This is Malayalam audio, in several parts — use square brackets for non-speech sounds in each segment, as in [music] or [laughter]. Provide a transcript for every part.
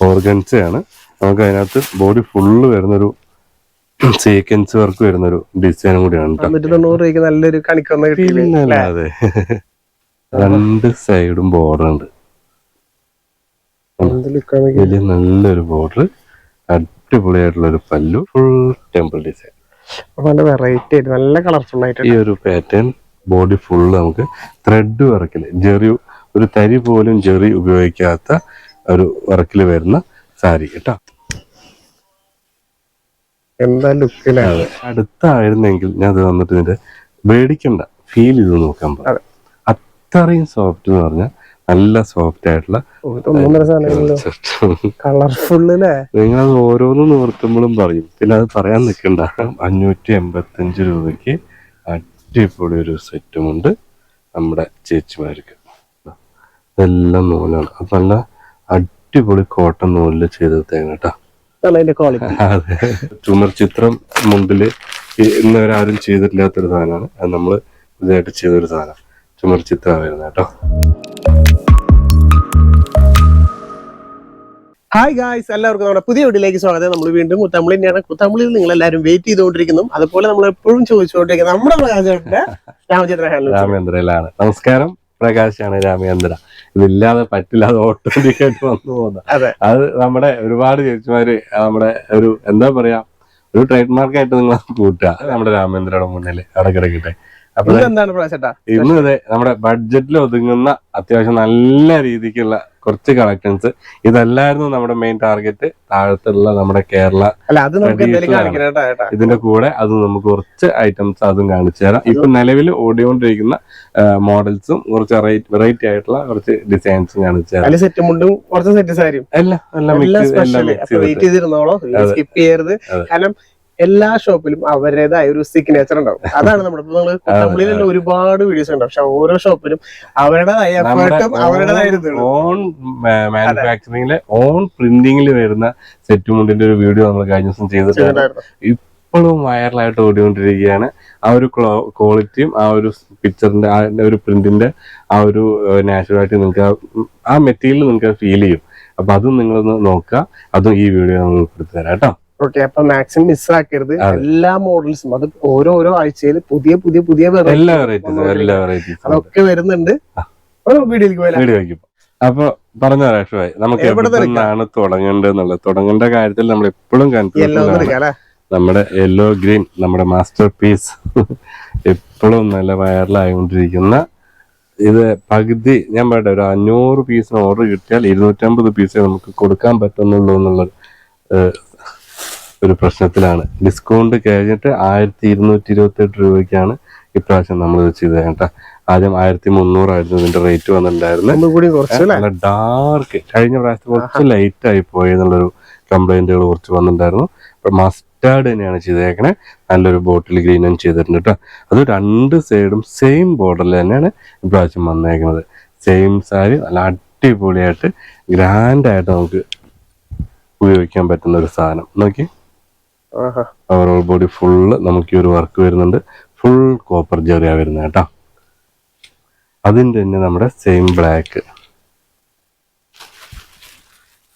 ഓർഗൻസയാണ്. നമുക്ക് അതിനകത്ത് ബോഡി ഫുള്ള് വരുന്നൊരു സീക്വൻസ് വർക്ക് വരുന്നൊരു ഡിസൈൻ കൂടിയാണ് നല്ലൊരു? അതെ. രണ്ട് സൈഡും ബോർഡർ ഉണ്ട്. വലിയ നല്ലൊരു ബോർഡർ അടിപൊളിയായിട്ടുള്ള ഒരു പല്ലു ഫുൾ ടെമ്പിൾ ഡിസൈൻ നല്ല വെറൈറ്റി ആയിട്ട് നല്ല കളർഫുൾ ആയിട്ട് ഈ ഒരു പാറ്റേൺ ബോഡി ഫുള്ള് നമുക്ക് ത്രെഡ് വർക്കിൽ ജെറി ഒരു തരി പോലും ജെറി ഉപയോഗിക്കാത്ത ഒരു വർക്കിൽ വരുന്ന സാരി കേട്ടോ. എന്താ ലുക്കിലാണ് അടുത്തായിരുന്നെങ്കിൽ ഞാൻ അത് വന്നിട്ട് ഇതിന്റെ മേടിക്കണ്ട ഫീൽ ചെയ്ത് നോക്കാൻ പറ. പറഞ്ഞു അത്രയും സോഫ്റ്റ് എന്ന് പറഞ്ഞാൽ നല്ല സോഫ്റ്റ് ആയിട്ടുള്ള അല്ലേ നിങ്ങളത് ഓരോന്ന് നിവർത്തുമ്പോഴും പറയും. പിന്നെ അത് പറയാൻ നിൽക്കണ്ട. അഞ്ഞൂറ്റി എൺപത്തഞ്ച് രൂപയ്ക്ക് അടിപൊളി ഒരു സെറ്റുമുണ്ട് നമ്മുടെ ചേച്ചിമാർക്ക്. ഇതെല്ലാം നൂലാണ് അത് നല്ല അടിപൊളി കോട്ടൺ നൂലിൽ ചെയ്ത കേട്ടോ ക്വാളിറ്റി [laughs] അതെ. ചുമർ ചിത്രം മുമ്പിൽ ഇന്നവരാരും ആരും ചെയ്തിട്ടില്ലാത്തൊരു സാധനമാണ്. അത് നമ്മൾ ഇതായിട്ട് ചെയ്തൊരു സാധനം. ചുമർ ചിത്രം വരുന്നത് കേട്ടോ. ഹായ് ഗായ്സ് എല്ലാവർക്കും നമ്മുടെ പുതിയ വീട്ടിലേക്ക് സ്വാഗതം. നമ്മൾ വീണ്ടും കുത്തമ്പിളി തന്നെയാണ്. കുത്തമ്പിളിയിൽ നിങ്ങൾ എല്ലാവരും വെയിറ്റ് ചെയ്തുകൊണ്ടിരിക്കുന്നു. അതുപോലെ നമ്മൾ എപ്പോഴും ചോദിച്ചുകൊണ്ടിരിക്കുന്നത് നമ്മുടെ പ്രകാശന്റെ രാമചന്ദ്ര രാമചന്ദ്രയിലാണ് നമസ്കാരം. പ്രകാശാണ് രാമേന്ദ്ര ഇതില്ലാതെ പറ്റില്ല അത് ഓട്ടോമാറ്റിക് ആയിട്ട് വന്നു പോകുന്നത് [laughs] അതെ. അത് നമ്മുടെ ഒരുപാട് ചേച്ചിമാര് നമ്മുടെ ഒരു എന്താ പറയാ ഒരു ട്രേഡ് മാർക്കായിട്ട് നിങ്ങൾ കൂട്ടുക. നമ്മുടെ രാമേന്ദ്രയുടെ മുന്നിൽ അവിടെ കിടക്കട്ടെ ഇന്ന് അതെ നമ്മുടെ ബഡ്ജറ്റിൽ ഒതുങ്ങുന്ന അത്യാവശ്യം നല്ല രീതിക്കുള്ള കുറച്ച് കളക്ഷൻസ് ഇതല്ലായിരുന്നു നമ്മുടെ മെയിൻ ടാർഗറ്റ് താഴത്തുള്ള നമ്മുടെ കേരള ഇതിന്റെ കൂടെ അത് നമുക്ക് കുറച്ച് ഐറ്റംസ് അതും കാണിച്ചു തരാം. ഇപ്പൊ നിലവിൽ ഓടിക്കൊണ്ടിരിക്കുന്ന മോഡൽസും കുറച്ച് വെറൈറ്റി ആയിട്ടുള്ള കുറച്ച് ഡിസൈൻസും കാണിച്ചു തരാം. സെറ്റ് മുണ്ടും കുറച്ച് സെറ്റ് സാരിയും എല്ലാം എല്ലാം മിക്സ് എല്ലാം ചെയ്തിരുന്നോളോ. സ്കിപ്പ് ചെയ്യരുത്. കാരണം എല്ലാ ഷോപ്പിലും അവരുടേതായ ഒരു സിഗ്നേച്ചർ ഉണ്ടാവും. അതാണ് നമ്മുടെ നമ്മൾ ഒരുപാട് വീഡിയോസ് ഉണ്ടാവും പക്ഷെ ഓരോ ഷോപ്പിലും അവരുടേതായ എഫേർട്ടും അവരുടേതായ ഓൺ മാനുഫാക്ചറിംഗിലെ ഓൺ പ്രിന്റിംഗിൽ വരുന്ന സെറ്റ് മുണ്ടിന്റെ ഒരു വീഡിയോ നമ്മൾ കഴിഞ്ഞ ദിവസം ചെയ്തിട്ടുണ്ടായിരുന്നു. ഇപ്പോഴും വൈറലായിട്ട് ഓടിക്കൊണ്ടിരിക്കുകയാണ്. ആ ഒരു ക്വാളിറ്റിയും ആ ഒരു പിക്ചറിന്റെ ആ ഒരു പ്രിന്റിന്റെ ആ ഒരു നാച്ചുറാലിറ്റി നിങ്ങൾക്ക് ആ- ആ മെറ്റീരിയൽ നിങ്ങൾക്ക് ഫീൽ ചെയ്യും. അപ്പൊ അതും നിങ്ങളൊന്ന് നോക്കുക. അതും ഈ വീഡിയോ നമ്മൾ ഉൾപ്പെടുത്തി തരാം കേട്ടോ. ഓക്കെ അപ്പൊ മാക്സിമം മിസ് ആക്കരുത്. അതെ. എല്ലാ മോഡൽസും അത് ഓരോരോ ഓരോ ആഴ്ചയിൽ പുതിയ പുതിയ പുതിയ അതൊക്കെ വരുന്നുണ്ട്. വീഡിയോയിലേക്ക് പോയാലോ? അപ്പൊ പറഞ്ഞ രാഷ്ട്രമായി നമുക്ക് എവിടെന്നാണ് തുടങ്ങേണ്ടത് തുടങ്ങേണ്ടതെന്നുള്ളത്? തുടങ്ങേണ്ട കാര്യത്തിൽ നമ്മൾ എപ്പോഴും കൺഫ്യൂഷൻ നമ്മുടെ യെല്ലോ ഗ്രീൻ നമ്മുടെ മാസ്റ്റർ പീസ് [laughs] എപ്പോഴും നല്ല വൈറലായിക്കൊണ്ടിരിക്കുന്ന ഇത് പകുതി ഞാൻ പറയട്ടെ ഒരു അഞ്ഞൂറ് പീസിന് ഓർഡർ കിട്ടിയാൽ ഇരുന്നൂറ്റമ്പത് പീസേ നമുക്ക് കൊടുക്കാൻ പറ്റുന്നുള്ളൂ എന്നുള്ള ഏഹ്, ഒരു പ്രശ്നത്തിലാണ്. ഡിസ്കൗണ്ട് കഴിഞ്ഞിട്ട് ആയിരത്തി ഇരുന്നൂറ്റി ഇരുപത്തി എട്ട് രൂപയ്ക്കാണ് ഇപ്രാവശ്യം നമ്മൾ ഇത് ചെയ്തത് കേട്ടോ. ആദ്യം ആയിരത്തി മുന്നൂറായിരുന്നു ഇതിന്റെ റേറ്റ് വന്നിട്ടുണ്ടായിരുന്നത് നല്ല ഡാർക്ക്. കഴിഞ്ഞ പ്രാവശ്യത്തെ കുറച്ച് ലൈറ്റ് ആയി പോയി എന്നുള്ളൊരു കംപ്ലൈന്റുകൾ കുറച്ച് വന്നിട്ടുണ്ടായിരുന്നു. അപ്പൊ മസ്റ്റാർഡ് തന്നെയാണ് ചെയ്തേക്കണേ. നല്ലൊരു ബോട്ടിൽ ഗ്രീൻ ഗ്രീനും ചെയ്തിട്ടുണ്ട് കേട്ടോ. അത് രണ്ട് സൈഡും സെയിം ബോർഡറിൽ തന്നെയാണ് ഇപ്രാവശ്യം വന്നേക്കുന്നത് സെയിം സാരി നല്ല അടിപൊളിയായിട്ട് ഗ്രാൻഡായിട്ട് നമുക്ക് ഉപയോഗിക്കാൻ പറ്റുന്ന ഒരു സാധനം. നോക്കി. ഓവറോൾ ബോഡി ഫുള്ള് നമുക്ക് ഈ ഒരു വർക്ക് വരുന്നുണ്ട്. ഫുൾ കോപ്പർ ജെറിയ വരുന്നത് കേട്ടോ. അതിന്റെ തന്നെ നമ്മുടെ same black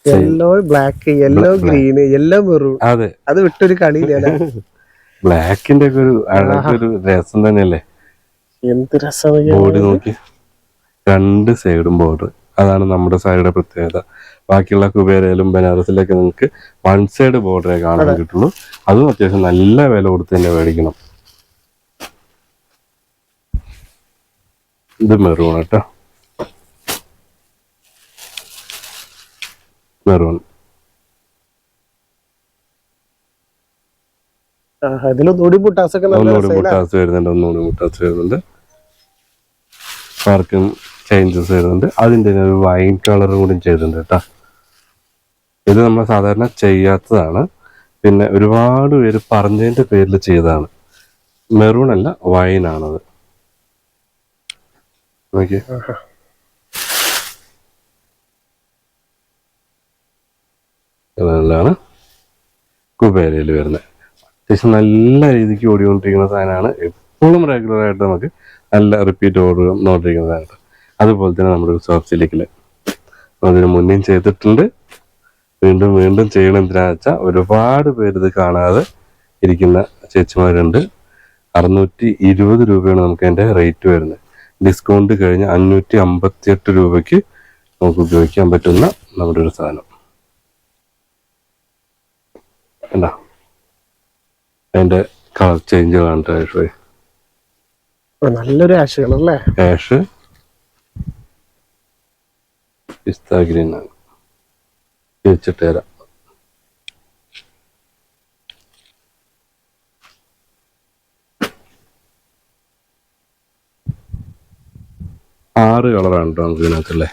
yellow black yellow green yellow maroon അതെ. അത് വിട്ടൊരു കളിയില്ല ബ്ലാക്കിന്റെ ഒക്കെ ഒരു അഴകൊരു രസം തന്നെയല്ലേ? എന്ത് രസം ബോർഡ് നോക്കി. രണ്ട് സൈഡും ബോർഡർ അതാണ് നമ്മുടെ സാരിയുടെ പ്രത്യേകത. ബാക്കിയുള്ള കുബേരയിലും ബനാറസിലൊക്കെ നിങ്ങൾക്ക് വൺ സൈഡ് ബോർഡറേ കാണാൻ കിട്ടുള്ളൂ അതും അത്യാവശ്യം നല്ല വില കൊടുത്ത് തന്നെ മേടിക്കണം. ഇത് മെറൂൺ കേട്ടോ മെറൂൺ ഒന്നുകൂടി മുട്ടാസ് വരുന്നുണ്ട് ഒന്നുകൂടി മുട്ടാസ് വരുന്നുണ്ട്. പാർക്കും ചേഞ്ചസ് വരുന്നുണ്ട്. അതിന്റെ ഒരു വൈൻ കളർ കൂടി ചെയ്തിട്ടുണ്ട് കേട്ടോ. ഇത് നമ്മൾ സാധാരണ ചെയ്യാത്തതാണ്. പിന്നെ ഒരുപാട് പേര് പറഞ്ഞതിന്റെ പേരിൽ ചെയ്തതാണ്. മെറൂൺ അല്ല വൈൻ ആണത്. നോക്കിയേ. ഇതാണ് കുബേരയിൽ വരുന്നത്. അത്യാവശ്യം നല്ല രീതിക്ക് ഓടിക്കൊണ്ടിരിക്കുന്ന സാധനമാണ്. എപ്പോഴും റെഗുലറായിട്ട് നമുക്ക് നല്ല റിപ്പീറ്റ് ഓടുക നോട്ടിരിക്കുന്ന സാധനം അതുപോലെ തന്നെ നമ്മുടെ സോഫ്റ്റ് സിലിക്കിൽ അതിന് മുന്നേയും ചെയ്തിട്ടുണ്ട്. വീണ്ടും വീണ്ടും ചെയ്യണം എന്തിനാ വെച്ചാൽ ഒരുപാട് പേര് ഇത് കാണാതെ ഇരിക്കുന്ന ചേച്ചിമാരുണ്ട്. അറുന്നൂറ്റി ഇരുപത് രൂപയാണ് നമുക്ക് അതിന്റെ റേറ്റ് വരുന്നത്. ഡിസ്കൗണ്ട് കഴിഞ്ഞ് അഞ്ഞൂറ്റി അമ്പത്തി എട്ട് രൂപയ്ക്ക് നമുക്ക് ഉപയോഗിക്കാൻ പറ്റുന്ന നമ്മുടെ ഒരു സാധനം. എന്താ അതിന്റെ കളർ ചേഞ്ച് കാണട്ടെ നല്ലൊരു ആഷ് കളർ അല്ലേ? ആഷ് പിസ്ത ഗ്രീൻ ആണ് തിരിച്ചിട്ട് തരാം ആറ് കളറാണ് കേട്ടോ നമുക്ക് ഇതിനകത്തല്ലേ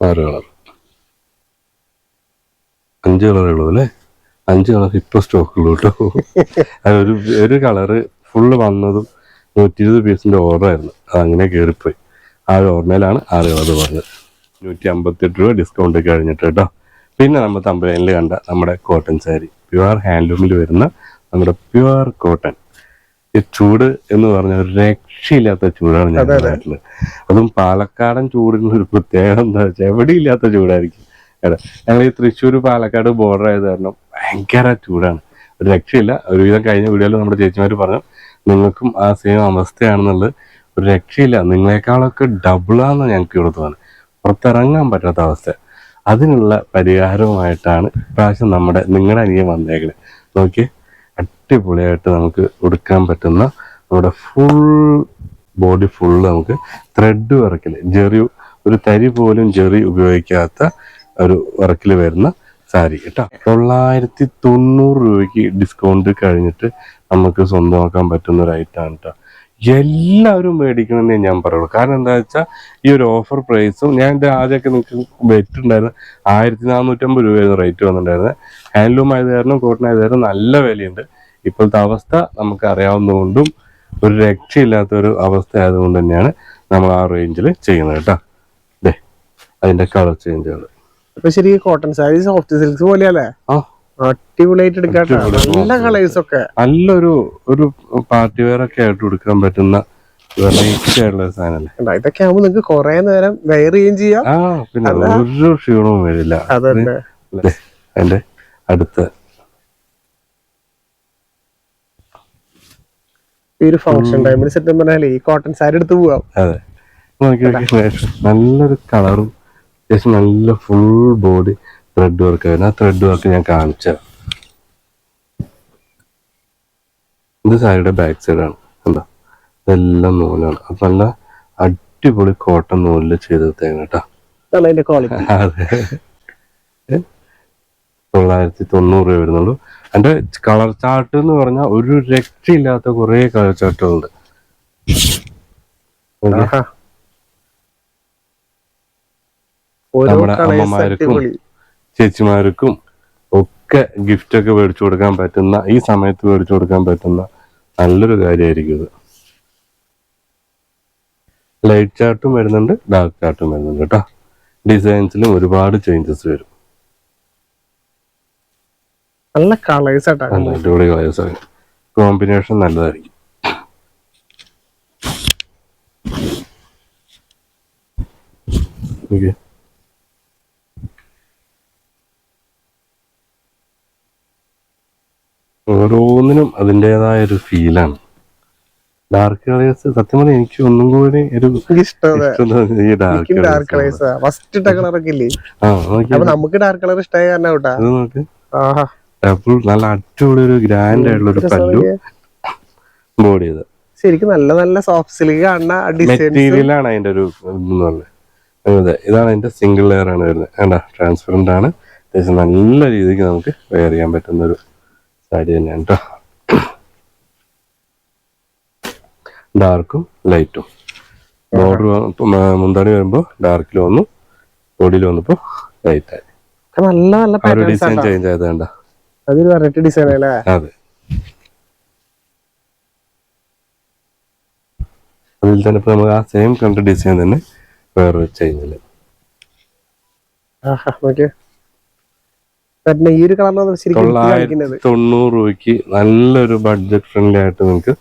ആറ് കളർ. അഞ്ച് കളറേ ഉള്ളൂ അല്ലേ? അഞ്ച് കളർ ഇപ്പൊ സ്റ്റോക്ക് ഉള്ളൂ കേട്ടോ ഒരു ഒരു കളറ് ഫുള്ള് വന്നതും നൂറ്റി ഇരുപത് പീസിന്റെ ഓർഡർ ആയിരുന്നു. അത് അങ്ങനെ കയറിപ്പോയി ആ ഒരു ഓർമ്മയിലാണ് ആറ് കളർ പറഞ്ഞത്. നൂറ്റി അമ്പത്തെട്ട് രൂപ ഡിസ്കൗണ്ട് കഴിഞ്ഞിട്ട് കേട്ടോ പിന്നെ നമ്മൾ തമ്പലയിൽ കണ്ട നമ്മുടെ കോട്ടൺ സാരി പ്യുവർ ഹാൻഡ്ലൂമിൽ വരുന്ന നമ്മുടെ പ്യുവർ കോട്ടൺ ഈ ചൂട് എന്ന് പറഞ്ഞ ഒരു രക്ഷയില്ലാത്ത ചൂടാണ് ഞങ്ങളുടെ നാട്ടിൽ അതും. പാലക്കാടൻ ചൂടിന് ഒരു പ്രത്യേകത എന്താ വെച്ചാൽ എവിടെയില്ലാത്ത ചൂടായിരിക്കും. എടാ ഞങ്ങൾ ഈ തൃശ്ശൂർ പാലക്കാട് ബോർഡർ ആയത് കാരണം ഭയങ്കര ചൂടാണ്. ഒരു രക്ഷയില്ല. ഒരുവിധം കഴിഞ്ഞ വീഡിയോയിൽ നമ്മുടെ ചേച്ചിമാർ പറഞ്ഞു നിങ്ങൾക്കും ആ സെയിം അവസ്ഥയാണെന്നുള്ളത് ഒരു രക്ഷയില്ല. നിങ്ങളെക്കാളൊക്കെ ഡബിളാന്ന് ഞങ്ങൾക്ക് ഇവിടെ തോന്നുന്നത് പുറത്തിറങ്ങാൻ പറ്റാത്ത അവസ്ഥ. അതിനുള്ള പരിഹാരവുമായിട്ടാണ് ഇപ്രാവശ്യം നമ്മുടെ നിങ്ങളുടെ അനിയൻ വന്നേക്കണേ. നോക്കി അടിപൊളിയായിട്ട് നമുക്ക് ഉടുക്കാൻ പറ്റുന്ന നമ്മുടെ ഫുൾ ബോഡി ഫുൾ നമുക്ക് ത്രെഡ് വർക്കിൽ ജെറി ഒരു തരി പോലും ജെറി ഉപയോഗിക്കാത്ത ഒരു വർക്കിൽ വരുന്ന സാരി കേട്ടോ. തൊള്ളായിരത്തി തൊണ്ണൂറ് രൂപയ്ക്ക് ഡിസ്കൗണ്ട് കഴിഞ്ഞിട്ട് നമുക്ക് സ്വന്തമാക്കാൻ പറ്റുന്ന ഒരു ഐറ്റമാണ് കേട്ടോ. എല്ലാവരും മേടിക്കണമെന്നേ ഞാൻ പറയുള്ളൂ. കാരണം എന്താ വെച്ചാൽ ഈ ഒരു ഓഫർ പ്രൈസും ഞാൻ എന്റെ ആദ്യമൊക്കെ നിങ്ങൾക്ക് വെറ്റുണ്ടായിരുന്നു ആയിരത്തി നാനൂറ്റമ്പത് രൂപയായിരുന്നു റേറ്റ് വന്നിട്ടുണ്ടായിരുന്നത് ഹാൻഡ്ലൂം ആയത് കാരണം കോട്ടൺ ആയത് കാരണം നല്ല വിലയുണ്ട്. ഇപ്പോഴത്തെ അവസ്ഥ നമുക്ക് അറിയാവുന്നതുകൊണ്ടും ഒരു രക്ഷയില്ലാത്തൊരു അവസ്ഥ ആയതുകൊണ്ട് തന്നെയാണ് നമ്മൾ ആ റേഞ്ചിൽ ചെയ്യുന്നത് കേട്ടോ. ദേ അതിന്റെ കളർ ചേഞ്ചുകൾ അപ്പൊ ശരി കോട്ടൺ സാരി സോഫ്റ്റ് സിൽക്സ് പോലെയല്ലേ? ആ അടിപൊളിയായിട്ട് നല്ല കളേഴ്സ് ഒക്കെ. നല്ലൊരു ഒരു പാർട്ടി വെയർ ഒക്കെ ആയിട്ട് കൊടുക്കാൻ പറ്റുന്ന വെറൈറ്റി ആയിട്ടുള്ള? ഇതൊക്കെ ആകുമ്പോ നിങ്ങൾക്ക് കുറെ നേരം വെയർ ചെയ്യുകയും ചെയ്യാം. ആ പിന്നെ ഒരു ക്ഷീണവും വരില്ല. അതന്നെ. അതിന്റെ അടുത്ത. ഈ ഒരു ഫംഗ്ഷൻ ടൈമിൽ സത്യം പറഞ്ഞാൽ ഈ കോട്ടൺ സാരി എടുത്ത് പോവാം. അതെ. നല്ലൊരു കളറും അത്യാവശ്യം നല്ല ഫുൾ ബോഡി ത്രെഡ് വർക്ക് ആയിരുന്നു ആ ത്രെഡ് വർക്ക് ഞാൻ കാണിച്ച. ഇത് സാരിയുടെ ബാക്ക് സൈഡാണ് എന്താ ഇതെല്ലാം നൂലാണ്. അത് നല്ല അടിപൊളി കോട്ടൺ നൂലിൽ ചെയ്തെടുത്തേക്കാണ് കേട്ടോ. [laughs] അതെ? തൊള്ളായിരത്തി തൊണ്ണൂറ് രൂപ വരുന്നുള്ളൂ. അതിന്റെ കളർ ചാർട്ട് എന്ന് പറഞ്ഞാൽ ഒരു രക്ഷയില്ലാത്ത കുറെ കളർ ചാർട്ടുകളുണ്ട് നമ്മുടെ അമ്മമാർക്കും ചേച്ചിമാർക്കും ഒക്കെ ഗിഫ്റ്റ് ഒക്കെ മേടിച്ചു കൊടുക്കാൻ പറ്റുന്ന ഈ സമയത്ത് മേടിച്ചു കൊടുക്കാൻ പറ്റുന്ന നല്ലൊരു കാര്യമായിരിക്കും ഇത്. ലൈറ്റ് ചാർട്ടും വരുന്നുണ്ട് ഡാർക്ക് ചാർട്ടും വരുന്നുണ്ട് കേട്ടോ. ഡിസൈൻസിലും ഒരുപാട് ചേഞ്ചസ് വരും. നല്ല കളേഴ്സ് അടിപൊളി കളേഴ്സ് കോമ്പിനേഷൻ നല്ലതായിരിക്കും. Okay. ഓരോന്നിനും അതിന്റെതായ ഒരു ഫീലാണ് ഡാർക്ക് കളേഴ്സ് സത്യം പറഞ്ഞാൽ എനിക്ക് ഒന്നും കൂടി ഒരു ഡാർക്ക് ഡാർക്ക് കളേഴ്സ് ഫസ്റ്റ് ഇട്ട കളർ ഒക്കെ ഇല്ലേ? അപ്പൊ നമുക്ക് ഡാർക്ക് കളർ ഇഷ്ടമായ കാരണം ഡബിൾ നല്ല അടിപൊളി ഒരു ഗ്രാൻഡ് ആയിട്ടുള്ള ഒരു പല്ലു. ബോഡി ചെയ്ത് ശരിക്കും നല്ല നല്ല സോഫ്റ്റ് സിൽക്ക് കാണുന്ന മെറ്റീരിയലാണ് അതിന്റെ ഒരു അതെ. ഇതാണ് അതിന്റെ സിംഗിൾ ലെയർ ആണ് വരുന്നത്. വേണ്ട ട്രാൻസ്പെറന്റ് ആണ്. അത്യാവശ്യം നല്ല രീതിക്ക് നമുക്ക് വെയർ ചെയ്യാൻ പറ്റുന്ന ഒരു സാരി തന്നെയാണ് കേട്ടോ ഡാർക്കും ലൈറ്റും. ബോർഡർ മുന്താണി വരുമ്പോൾ ഡാർക്കിൽ വന്നു ബോഡിയിൽ വന്നപ്പോൾ ലൈറ്റായി. ആയി നല്ല നല്ല ഡിസൈൻ ചേഞ്ച് ആയത് കണ്ട? അതൊരു വെറൈറ്റി ഡിസൈൻ അല്ലേ അതെ. അതിൽ തന്നെ ഇപ്പൊ നമുക്ക് ആ സെയിം കണ്ട ഡിസൈൻ തന്നെ വേറൊരു ചേഞ്ചിൽ ആഹാ നോക്കിയേ. പിന്നെ ഈ ഒരു കളറിലാണ് ശരിക്കും തൊണ്ണൂറ് രൂപയ്ക്ക് നല്ലൊരു ബഡ്ജറ്റ് ഫ്രണ്ട്ലി ആയിട്ട് നിങ്ങൾക്ക്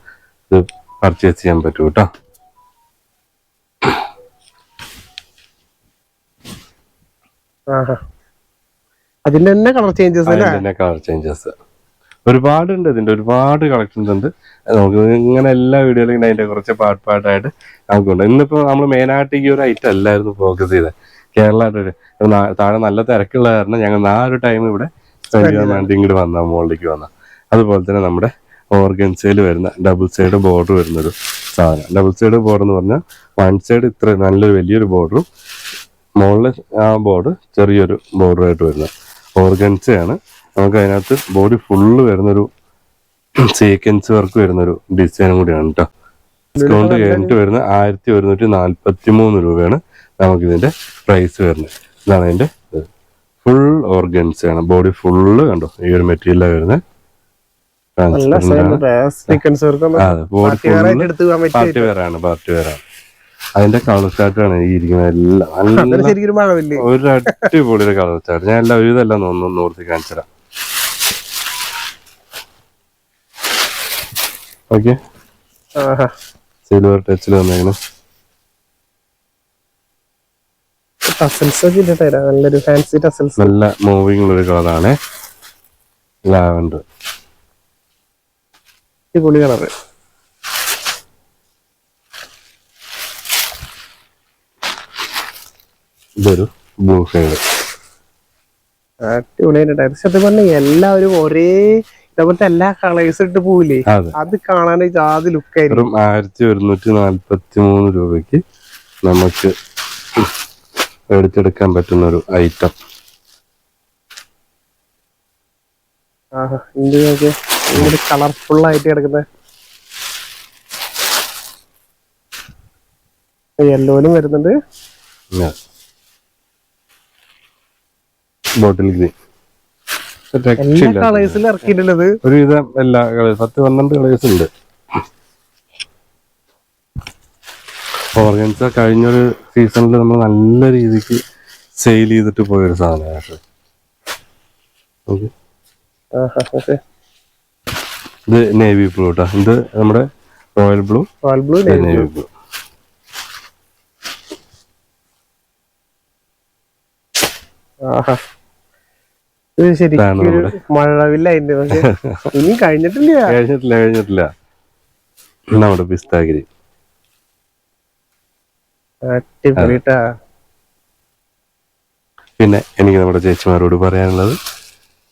ഇത് പർച്ചേസ് ചെയ്യാൻ പറ്റും കേട്ടോ. അതിന്റെ തന്നെ കളർ ചേഞ്ചസ് തന്നെ കളർ ചേഞ്ചസ് ഒരുപാടുണ്ട് ഇതിന്റെ ഒരുപാട് കളക്ഷൻസ് ഉണ്ട്. നമുക്ക് ഇങ്ങനെ എല്ലാ വീഡിയോയിലും അതിന്റെ കുറച്ച് പാട്ട് പാട്ടായിട്ട് നമുക്കുണ്ട്. ഇന്നിപ്പോ നമ്മൾ മെയിനായിട്ട് ഈ ഒരു ഐറ്റം അല്ലായിരുന്നു ഫോക്കസ് ചെയ്തത്. കേരള ഒരു താഴെ നല്ല തിരക്കുള്ള കാരണം ഞങ്ങൾ ആ ഒരു ടൈം ഇവിടെ സ്പെൻഡ് ചെയ്യാൻ വേണ്ടി ഇങ്ങോട്ട് വന്ന മുകളിലേക്ക് വന്ന. അതുപോലെ തന്നെ നമ്മുടെ ഓർഗൻസയിൽ വരുന്ന ഡബിൾ സൈഡ് ബോർഡർ വരുന്നൊരു സാധനം. ഡബിൾ സൈഡ് ബോർഡർ എന്ന് പറഞ്ഞാൽ വൺ സൈഡ് ഇത്ര നല്ലൊരു വലിയൊരു ബോർഡറും മുകളിൽ ആ ബോർഡ് ചെറിയൊരു ബോർഡറായിട്ട് വരുന്നത്. ഓർഗൻസയാണ്. നമുക്ക് അതിനകത്ത് ബോഡി ഫുള്ള് വരുന്നൊരു സീക്വൻസ് വർക്ക് വരുന്നൊരു ഡിസൈനും കൂടിയാണ് കേട്ടോ ഡിസ്കൗണ്ട് കഴിഞ്ഞിട്ട് വരുന്ന ആയിരത്തി ഒരുന്നൂറ്റി നാൽപ്പത്തി മൂന്ന് രൂപയാണ്. നമുക്ക് ഇതിന്റെ പ്രൈസ് വരുന്നത്. ഇതാണ് അതിന്റെ ഫുൾ ഓർഗൻസ് ആണ്. ബോഡി ഫുള്ള് കണ്ടോ? ഈ ഒരു മെറ്റീരിയലാണ് വരുന്നത്. പാർട്ടി പാർട്ടി അതിന്റെ കളർ ചാർട്ടാണ് ഈ ഇരിക്കുന്നത്. എല്ലാം [laughs] ഒരു അടിപൊളി ഒരു കളർ ചാർട്ട് ഞാൻ എല്ലാം ഒരുതല്ല ഒന്ന് നോർത്തി കാണിച്ചുതരാം ഓക്കെ സിൽവർ ടച്ചിൽ വന്നേക്കണം. ടസൽസ് ഒക്കെ നല്ലൊരു ഫാൻസി ടസൽസ് നല്ല മൂവിങ് ഉള്ള ഒരു കളറാണ് ലാവൻഡർ അടിപൊളി കളറ് ഇതൊരു ബ്ലൂ ഷെയ്ഡ് സത്യം പറഞ്ഞ എല്ലാവരും ഒരേ ഇതേപോലത്തെ എല്ലാ കളേഴ്സ് ഇട്ട് പോവില്ലേ? അത്. കാണാൻ ആദ്യ ലുക്കായിരുന്നു ആയിരത്തി ഒരുന്നൂറ്റി നാല്പത്തി മൂന്ന് രൂപയ്ക്ക് നമുക്ക് എടുത്തെടുക്കാൻ പറ്റുന്ന ഒരു ഐറ്റം കളർഫുൾ ആയിട്ട് കിടക്കുന്ന? യെല്ലോയിലും വരുന്നുണ്ട്. Bottle green. ഇറക്കിയിട്ടുള്ളത് ഒരുവിധം എല്ലാ കളേഴ്സ് പത്ത് പന്ത്രണ്ട് കളേഴ്സ് ഉണ്ട്. ഓർഗൻസ കഴിഞ്ഞൊരു സീസണിൽ നമ്മൾ നല്ല രീതിക്ക് സെയിൽ ചെയ്തിട്ട് പോയൊരു സാധനമാണ് പക്ഷേ ഓക്കെ. ഇത് നേവി ബ്ലൂ കേട്ടോ ഇത് നമ്മുടെ royal blue royal blue navy blue. ഇത് ശരിക്കും മഴവില്ലായിട്ട് ഇനി [laughs] കഴിഞ്ഞിട്ടില്ല. കഴിഞ്ഞിട്ടില്ല കഴിഞ്ഞിട്ടില്ല. നമ്മുടെ പിസ്താഗിരി. പിന്നെ എനിക്ക് നമ്മുടെ ചേച്ചിമാരോട് പറയാനുള്ളത്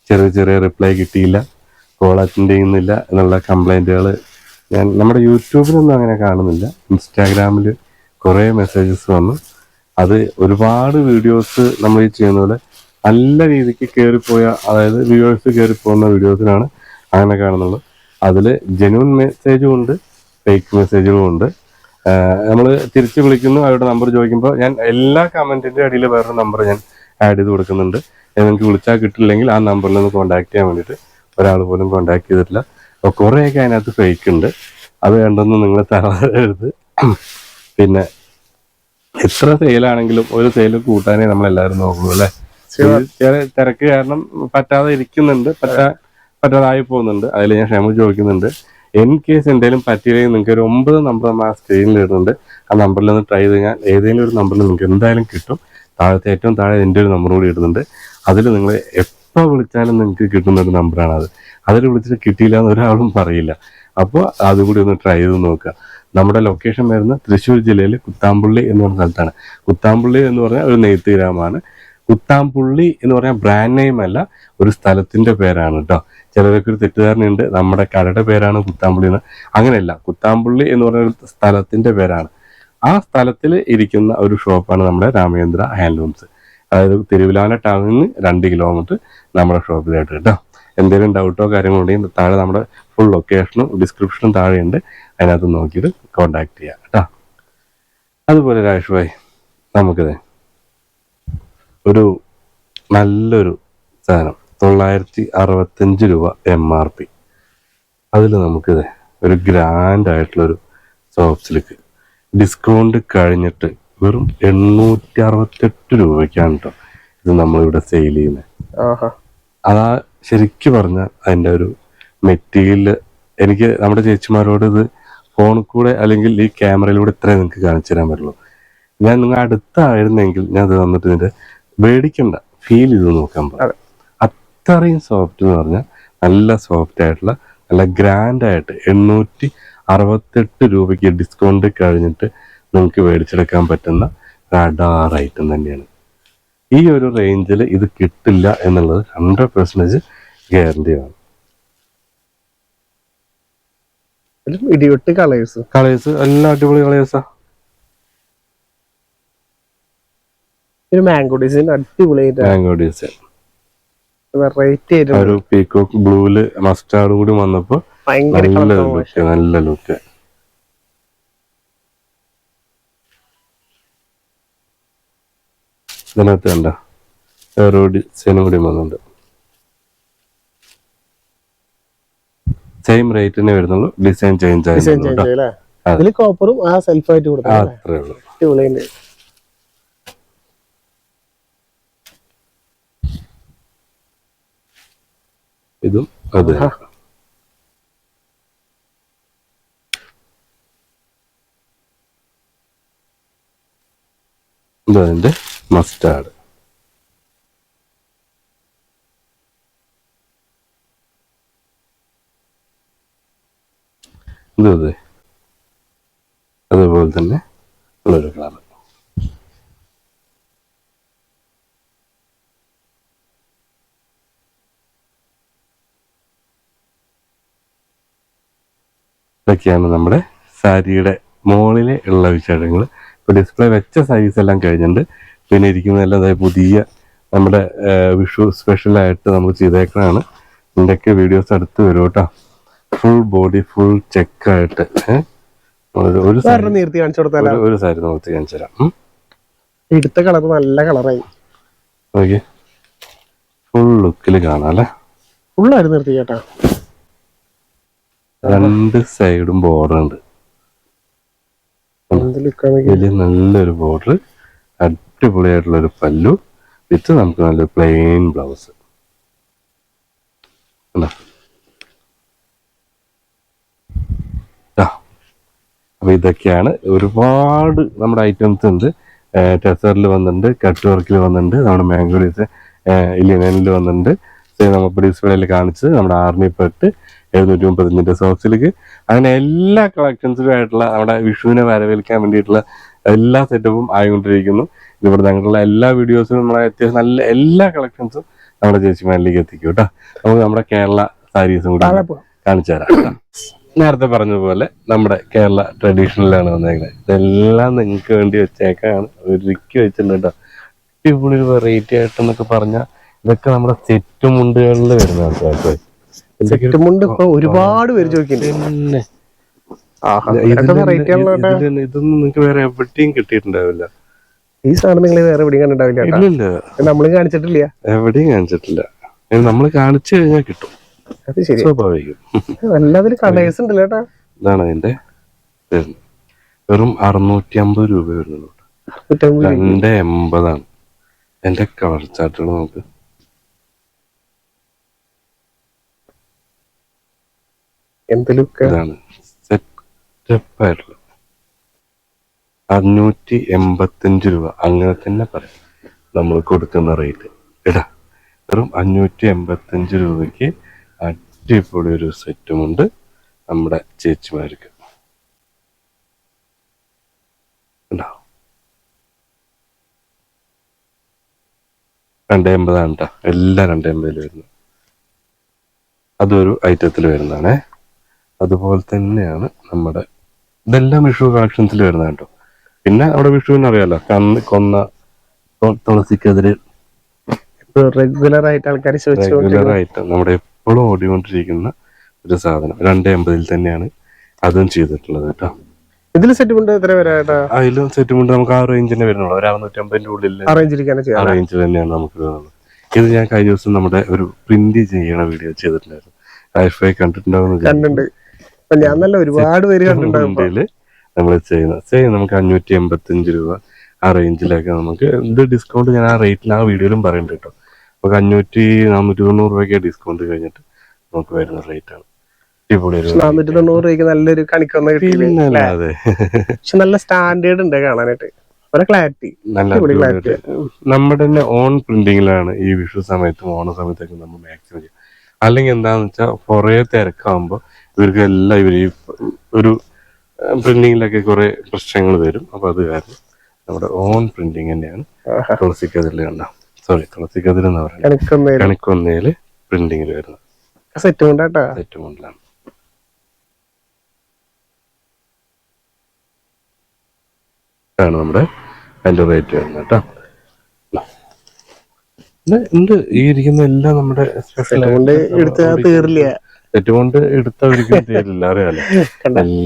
ചെറിയ ചെറിയ റിപ്ലൈ കിട്ടിയില്ല കോൾ അറ്റൻഡ് ചെയ്യുന്നില്ല എന്നുള്ള കംപ്ലൈന്റുകൾ ഞാൻ നമ്മുടെ യൂട്യൂബിലൊന്നും അങ്ങനെ കാണുന്നില്ല. ഇൻസ്റ്റാഗ്രാമിൽ കുറേ മെസ്സേജസ് വന്നു. അത് ഒരുപാട് വീഡിയോസ് നമ്മൾ ഈ ചെയ്യുന്ന പോലെ നല്ല രീതിക്ക് കയറിപ്പോയ അതായത് വ്യൂവേഴ്സ് കയറി പോകുന്ന വീഡിയോസിനാണ് അങ്ങനെ കാണുന്നുള്ളൂ അതിൽ ജെന്യൂൻ മെസ്സേജും ഉണ്ട് ഫേക്ക് മെസ്സേജുകളും ഉണ്ട്. നമ്മൾ തിരിച്ച് വിളിക്കുന്നു. അവരുടെ നമ്പർ ചോദിക്കുമ്പോൾ ഞാൻ എല്ലാ കമന്റിന്റെ അടിയിൽ വേറൊരു നമ്പർ ഞാൻ ആഡ് ചെയ്ത് കൊടുക്കുന്നുണ്ട്. നിങ്ങൾക്ക് വിളിച്ചാൽ കിട്ടില്ലെങ്കിൽ ആ നമ്പറിൽ ഒന്ന് കോൺടാക്ട് ചെയ്യാൻ വേണ്ടിയിട്ട് ഒരാൾ പോലും കോൺടാക്ട് ചെയ്തിട്ടില്ല. അപ്പോൾ കുറേയൊക്കെ അതിനകത്ത് ഫേക്ക് ഉണ്ട്. അത് വേണ്ടെന്ന് നിങ്ങൾ തളരരുത് പിന്നെ എത്ര സെയിലാണെങ്കിലും ഒരു സെയിൽ കൂട്ടാനേ നമ്മൾ എല്ലാവരും നോക്കുള്ളൂ അല്ലേ ചില തിരക്ക് കാരണം പറ്റാതെ ഇരിക്കുന്നുണ്ട്. പറ്റാ പറ്റാതായി പോകുന്നുണ്ട്. അതിൽ ഞാൻ ക്ഷമ ചോദിക്കുന്നുണ്ട്. ഇൻ കേസ് എന്തെങ്കിലും പറ്റിയില്ലെങ്കിൽ നിങ്ങൾക്ക് ഒരു ഒമ്പത് നമ്പർ നമ്മൾ ആ സ്ക്രീനിൽ ഇടുന്നുണ്ട്. ആ നമ്പറിൽ ഒന്ന് ട്രൈ ചെയ്ത് കഴിഞ്ഞാൽ ഏതെങ്കിലും ഒരു നമ്പറിൽ നിങ്ങൾക്ക് എന്തായാലും കിട്ടും. താഴത്തെ ഏറ്റവും താഴെ എന്റെ ഒരു നമ്പർ കൂടി ഇടുന്നുണ്ട്. അതിൽ നിങ്ങൾ എപ്പോൾ വിളിച്ചാലും നിങ്ങൾക്ക് കിട്ടുന്ന ഒരു നമ്പറാണ് അത്. അതിൽ വിളിച്ചിട്ട് കിട്ടിയില്ല എന്ന് ഒരാളും പറയില്ല. അപ്പോൾ അതും കൂടി ഒന്ന് ട്രൈ ചെയ്ത് നോക്കുക. നമ്മുടെ ലൊക്കേഷൻ വരുന്നത് തൃശ്ശൂർ ജില്ലയിൽ കുത്താമ്പുള്ളി എന്ന് പറഞ്ഞ സ്ഥലത്താണ്. കുത്താമ്പുള്ളി എന്ന് പറഞ്ഞാൽ ഒരു നെയ്ത്ത് ഗ്രാമമാണ്. കുത്താമ്പുള്ളി എന്ന് പറഞ്ഞാൽ ബ്രാൻഡ് നെയിം അല്ല ഒരു സ്ഥലത്തിന്റെ പേരാണ് കേട്ടോ ചിലരൊക്കെ ഒരു തെറ്റിദ്ധാരണയുണ്ട് നമ്മുടെ കടയുടെ പേരാണ് കുത്താമ്പുള്ളി എന്ന്. അങ്ങനെയല്ല കുത്താമ്പുള്ളി എന്ന് പറഞ്ഞ ഒരു സ്ഥലത്തിന്റെ പേരാണ്. ആ സ്ഥലത്തിൽ ഇരിക്കുന്ന ഒരു ഷോപ്പാണ് നമ്മുടെ രാമചന്ദ്ര ഹാൻഡ്ലൂംസ് അതായത് തിരുവിലാമല ടൗണിൽ നിന്ന് രണ്ട് കിലോമീറ്റർ നമ്മുടെ ഷോപ്പിലായിട്ട് കേട്ടോ എന്തെങ്കിലും ഡൗട്ടോ കാര്യങ്ങളോ ഉണ്ടെങ്കിൽ താഴെ നമ്മുടെ ഫുൾ ലൊക്കേഷനും ഡിസ്ക്രിപ്ഷനും താഴെയുണ്ട്. അതിനകത്ത് നോക്കിയിട്ട് കോണ്ടാക്ട് ചെയ്യാം കേട്ടോ അതുപോലെ രാജേഷ് ഭായ് നമുക്കിത് ഒരു നല്ലൊരു സാധനം. തൊള്ളായിരത്തി അറുപത്തഞ്ച് രൂപ എം ആർ പി അതിൽ നമുക്കിത് ഒരു ഗ്രാൻഡ് ആയിട്ടുള്ളൊരു സോഫ്റ്റ് സിൽക്ക് ഡിസ്കൗണ്ട് കഴിഞ്ഞിട്ട് വെറും എണ്ണൂറ്റി അറുപത്തെട്ട് രൂപയ്ക്കാണ് കേട്ടോ ഇത് നമ്മളിവിടെ സെയിൽ ചെയ്യുന്നത് അതാ ശരിക്കും പറഞ്ഞാൽ അതിന്റെ ഒരു മെറ്റീരിയൽ എനിക്ക് നമ്മുടെ ചേച്ചിമാരോട് ഇത് ഫോണിൽ കൂടെ അല്ലെങ്കിൽ ഈ ക്യാമറയിലൂടെ ഇത്രേ നിങ്ങൾക്ക് കാണിച്ചു തരാൻ പറ്റുള്ളൂ. ഞാൻ നിങ്ങൾ അടുത്തായിരുന്നെങ്കിൽ ഞാൻ അത് വന്നിട്ട് ഇതിന്റെ മേടിക്കണ്ട ഫീൽ ചെയ്ത് നോക്കാൻ അതെ. അത്രയും സോഫ്റ്റ് എന്ന് പറഞ്ഞാൽ നല്ല സോഫ്റ്റ് ആയിട്ടുള്ള നല്ല ഗ്രാൻഡ് ആയിട്ട് എണ്ണൂറ്റി അറുപത്തെട്ട് രൂപയ്ക്ക് ഡിസ്കൗണ്ട് കഴിഞ്ഞിട്ട് നിങ്ങൾക്ക് മേടിച്ചെടുക്കാൻ പറ്റുന്ന റഡാർ ഐറ്റം തന്നെയാണ്. ഈ ഒരു റേഞ്ചിൽ ഇത് കിട്ടില്ല എന്നുള്ളത് ഹൺഡ്രഡ് പെർസെന്റേജ് ഗ്യാരണ്ടിയാണ് ഇടിയൊട്ട് കളേഴ്സ് കളേഴ്സ് എല്ലാം അടിപൊളി കളേഴ്സാ ഒരു മാംഗോ ഡിസൈൻ അടിപൊളിയായിട്ട് മാംഗോ ഡിസൈൻ വെറൈറ്റി ആയിട്ട് ഒരു പീക്കോക്ക് ബ്ലൂൽ മസ്റ്റാർഡ് കൂടി വന്നപ്പോ ഭയങ്കര നല്ല ലുക്ക് നല്ല ലുക്ക് ഇതിനകത്ത് കണ്ട ഓരോ ഡിസൈനും കൂടി വന്നിട്ടുണ്ട്. സെയിം റേറ്റിനെ വരുന്നുള്ളൂ ഡിസൈൻ ചേഞ്ച്. ഇതിൽ കോപ്പറും ആ സെൽഫായിട്ട് ആ, കൊടുത്തത് അത്രേ ഉള്ളൂ. ഇതും അത്. ഇതതിന്റെ മസ്റ്റാഡ് മസ്റ്റാർഡ് ഇത്. അതെ അതുപോലെ തന്നെ ഉള്ളൊരു കളർ ഇതൊക്കെയാണ് നമ്മുടെ സാരിയുടെ മുകളിലെ ഉള്ള വിശേഷങ്ങൾ. ഇപ്പോൾ ഡിസ്പ്ലേ വെച്ച സൈസ് എല്ലാം കഴിഞ്ഞിട്ടുണ്ട്. പിന്നെ ഇരിക്കുന്നതെല്ലാം അതായത് പുതിയ നമ്മുടെ വിഷു സ്പെഷ്യലായിട്ട് നമ്മൾ ചെയ്തേക്കണതാണ്. ഇതിന്റെയൊക്കെ വീഡിയോസ് അടുത്ത് വരും കേട്ടോ. ഫുൾ ബോഡി ഫുൾ ചെക്ക് ആയിട്ട് ഒരു സാരി നിർത്തി കാണിച്ചു ഒരു- സാരി നിർത്തി കാണിച്ചു തരാം. എടുത്ത കളർ നല്ല കളറായി. ഫുൾ ലുക്കിൽ കാണാം അല്ലേ? ഫുള്ളായിരുന്നു നിർത്തി കേട്ടാ. രണ്ട് സൈഡും ബോർഡർ ഉണ്ട്. വലിയ ഇതിൽ നല്ലൊരു ബോർഡർ അടിപൊളിയായിട്ടുള്ള ഒരു പല്ലു വിത്ത് നമുക്ക് നല്ല പ്ലെയിൻ ബ്ലൗസ് അപ്പൊ ഇതൊക്കെയാണ് ഒരുപാട് നമ്മുടെ ഐറ്റംസ് ഉണ്ട്. ടെസറിൽ വന്നിട്ടുണ്ട് കട്ട് വർക്കിൽ വന്നിട്ടുണ്ട് നമ്മുടെ മാംഗോ ഡിസൈൻ ലിനനിൽ വന്നിട്ടുണ്ട്. നമ്മൾ ഡിസ്പ്ലേയിൽ കാണിച്ചത് നമ്മുടെ ആർമി പെട്ട് എഴുന്നൂറ്റി മുപ്പത്തഞ്ചിന്റെ സോക്സിലേക്ക് അങ്ങനെ എല്ലാ കളക്ഷൻസിലും ആയിട്ടുള്ള നമ്മുടെ വിഷുവിനെ വരവേൽക്കാൻ വേണ്ടിയിട്ടുള്ള എല്ലാ സെറ്റപ്പും ആയിക്കൊണ്ടിരിക്കുന്നു. ഇവിടെ ഞങ്ങളുടെ എല്ലാ വീഡിയോസും നമ്മളെ അത്യാവശ്യം നല്ല എല്ലാ കളക്ഷൻസും നമ്മുടെ ചേച്ചിമാരിലേക്ക് എത്തിക്കും കേട്ടോ. നമുക്ക് നമ്മുടെ കേരള സാരീസും കൂടി. കാണിച്ചു തരാം നേരത്തെ പറഞ്ഞതുപോലെ നമ്മുടെ കേരള ട്രഡീഷണലാണ് വന്നേക്കുന്നത്. ഇതെല്ലാം നിങ്ങൾക്ക് വേണ്ടി വെച്ചേക്കാണ്. ഒരുക്കി വെച്ചിട്ടുണ്ട് കേട്ടോ. അടിപൊളി വെറൈറ്റി ആയിട്ടെന്നൊക്കെ പറഞ്ഞാൽ ഇതൊക്കെ നമ്മുടെ സെറ്റ് മുണ്ടുകളിൽ വരുന്നതാണ് കേട്ടോ സെറ്റ് മുണ്ട് ഇപ്പൊ ഒരുപാട് പേര് ചോദിക്കുന്നുണ്ട്. ഇതൊന്നും നിങ്ങൾക്ക് വേറെ എവിടെയും കിട്ടിയിട്ടുണ്ടാവില്ല. ഈ സാധനം നിങ്ങൾ വേറെ എവിടെയും കണ്ടിട്ടുണ്ടാവില്ല ഇല്ലില്ല. നമ്മളും കാണിച്ചിട്ടില്ല. എവിടെയും കാണിച്ചിട്ടില്ല. നമ്മൾ കാണിച്ചു കഴിഞ്ഞാൽ കിട്ടും. അത് ശരി. സ്വാഭാവികം. കളേഴ്സ് ഉണ്ടല്ലോ കേട്ടാ ഇതാണ് അതിന്റെ വെറും അറുന്നൂറ്റി അമ്പത് രൂപ വരുന്നുള്ളൂ രണ്ട് എൺപതാണ്. എന്റെ കളർ ചാർട്ടുകൾ നമുക്ക് എന്ത് ലുക്ക് ഇതാണ് സെറ്റപ്പ് ആയിട്ടുള്ള അഞ്ഞൂറ്റി എൺപത്തഞ്ച് രൂപ. അങ്ങനെ തന്നെ പറയാം. നമ്മൾ കൊടുക്കുന്ന റേറ്റ് ഇടാ വെറും അഞ്ഞൂറ്റി എൺപത്തഞ്ച് രൂപയ്ക്ക് അടിപൊളി ഒരു സെറ്റുമുണ്ട് നമ്മുടെ ചേച്ചിമാർക്ക്? രണ്ടേ എൺപതാണ് കേട്ടോ എല്ലാം രണ്ടേ എൺപതിൽ വരുന്നു അതൊരു ഐറ്റത്തിൽ വരുന്നതാണേ. അതുപോലെ തന്നെയാണ് നമ്മുടെ ഇതെല്ലാം വിഷു കളക്ഷൻസിൽ വരുന്നത് കേട്ടോ. പിന്നെ അവിടെ വിഷുവിന് അറിയാലോ കന്ന് കൊന്ന തുളസിക്കെതിരെ. റെഗുലർ ആയിട്ട് ആൾക്കാർ റെഗുലർ ആയിട്ട് നമ്മുടെ എപ്പോഴും ഓടിക്കൊണ്ടിരിക്കുന്ന ഒരു സാധനം. രണ്ട് എൺപതിൽ തന്നെയാണ് അതും ചെയ്തിട്ടുള്ളത് കേട്ടോ. ഇതിൽ സെറ്റ് മുണ്ട് എത്ര വരാ അതിലും സെറ്റ് കൊണ്ട് നമുക്ക് ആ റേഞ്ചിന്റെ വരുന്നുള്ളൂ. ഒരു അറുന്നൂറ്റി അമ്പതിന്റെ ഉള്ളിൽ ആ റേഞ്ചിൽ തന്നെയാണ് നമുക്ക് വരുന്നത്. ഇത് ഞാൻ കഴിഞ്ഞ ദിവസം നമ്മുടെ ഒരു പ്രിന്റ് ചെയ്യണ വീഡിയോ ചെയ്തിട്ടുണ്ടായിരുന്നു. വൈഫൈ കണ്ടിട്ടുണ്ടാവുന്ന ഞാൻ നല്ല ഒരുപാട് പേര് കണ്ടിട്ടുണ്ടാവും ഇപ്പൊ. നമ്മൾ ചെയ്യുന്നത് സെയിം നമുക്ക് അഞ്ഞൂറ്റി എൺപത്തഞ്ച് രൂപ ആ റേഞ്ചിലൊക്കെ നമുക്ക് ഇത് ഡിസ്കൗണ്ട് ഞാൻ ആ റേറ്റിൽ ആ വീഡിയോയിലും പറയുന്നുണ്ട് കേട്ടോ. നമുക്ക് അഞ്ഞൂറ്റി നാനൂറ്റി തൊണ്ണൂറ് രൂപയ്ക്ക് ഡിസ്കൗണ്ട് കഴിഞ്ഞിട്ട് നമുക്ക് വരുന്ന റേറ്റ് ആണ്. നാനൂറ്റി. തൊണ്ണൂറ് രൂപയ്ക്ക് നല്ലൊരു കണിക്കൊന്ന കിട്ടിയില്ലേ? അല്ലേ? പക്ഷെ നല്ല സ്റ്റാൻഡേർഡ് ഉണ്ട് കാണാനായിട്ട്. ക്ലാരിറ്റി നല്ല നമ്മുടെ തന്നെ ഓൺ പ്രിന്റിങ്ങിലാണ് ഈ വിഷു സമയത്തും ഓണ സമയത്തൊക്കെ നമ്മൾ മാക്സിമം ചെയ്യുക. അല്ലെങ്കിൽ എന്താന്ന് വെച്ചാൽ കുറേ തിരക്കാകുമ്പോൾ ഇവർക്ക് എല്ലാം ഇവർ ഈ ഒരു പ്രിന്റിങ്ങിലൊക്കെ കുറെ പ്രശ്നങ്ങൾ വരും. അപ്പൊ അത് കാരണം നമ്മുടെ ഓൺ പ്രിന്റിങ് തന്നെയാണ് തുളസിക്കതിൽ കണ്ട. സോറി തുളസിക്കതിൽ എന്ന് പറയുന്നത്? കണിക്കൊന്നയിൽ പ്രിന്റിങ്ങിൽ വരുന്നത്. സെറ്റ് കൊണ്ടാട്ടാ? സെറ്റ് മോഡലാണ് ആണ് നമ്മുടെ അതിന്റെ റേറ്റ് വരുന്നത് കേട്ടോ. ഉണ്ട് ഈ ഇരിക്കുന്ന എല്ലാം നമ്മുടെ തീർന്നില്ല സെറ്റ് കൊണ്ട് എല്ലാം